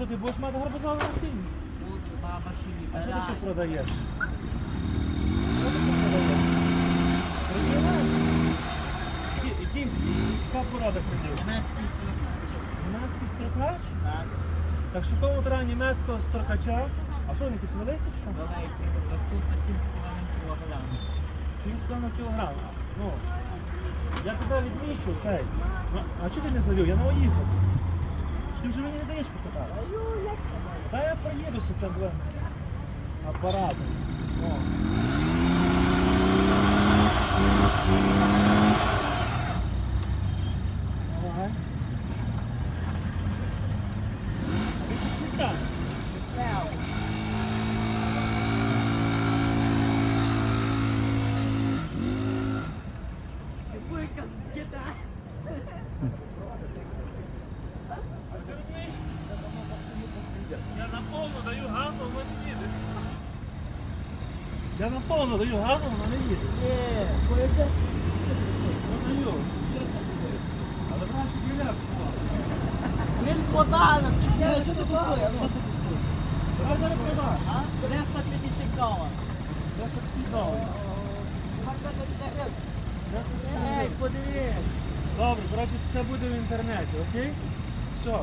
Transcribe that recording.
Що ти будеш мати гарбузове насіння? Буду, баба ще А що ти ще продаєш? Що ти ще продаєш? Які- Якийсь, яка порода крилів? Німецький строкач. Німецький строкач? Так, Так що кому треба німецького строкача? А що, він якийсь великий чи що? великий. Ростуть 7,5 кг. 7,5 кг. Ну, я тебе відмічу цей. Ну, А чого ти не завів? Я не уїхав. Ти вже мені не даєш покататися? Та я проїдуся цим блин. Апаратом. О. Ти? Ти Я на повну даю газу, вона не їде. Я на повну даю газу, вона не їде. Ну даю. Але краще біля Він подарок. Що це коштує? Давай зараз продаш. А? 350 доларів. 350 доларів. Ей, подивись. Добре, коротше, це буде в інтернеті, окей? Все.